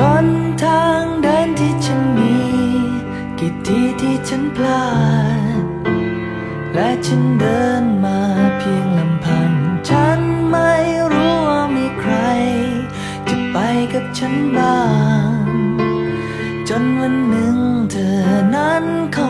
บนทางเดินที่ฉันมี กี่ทีที่ฉันพลาด และฉันเดินมาเพียงลำพัง ฉันไม่รู้ว่ามีใคร จะไปกับฉันบ้าง จนวันหนึ่งเธอนั้นเข้า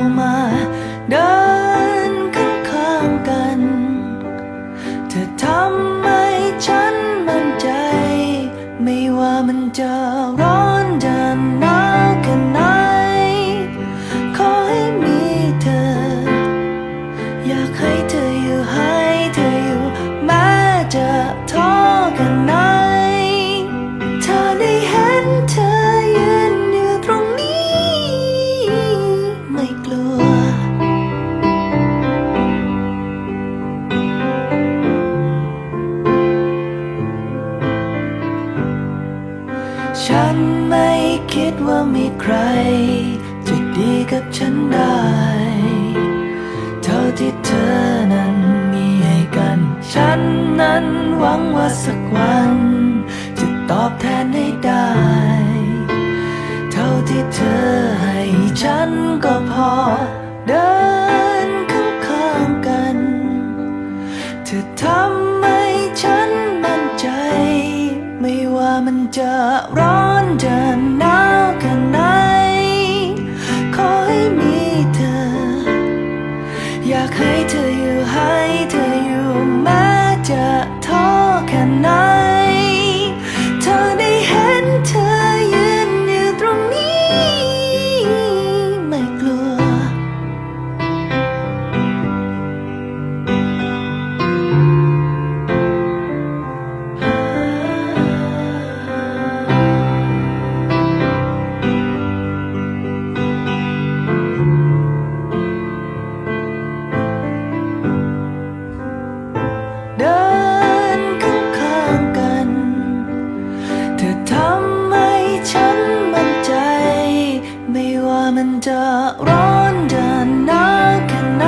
ฉันไม่คิดว่ามีใครจะดีกับฉันได้ เท่าที่เธอนั้นมีให้กัน ฉันนั้นหวังว่าสักวัน จะตอบแทนให้ได้ เท่าที่เธอให้ฉันก็พอ จะร้อนจะหนาว มันจะร้อนจะหนาวแค่ไหน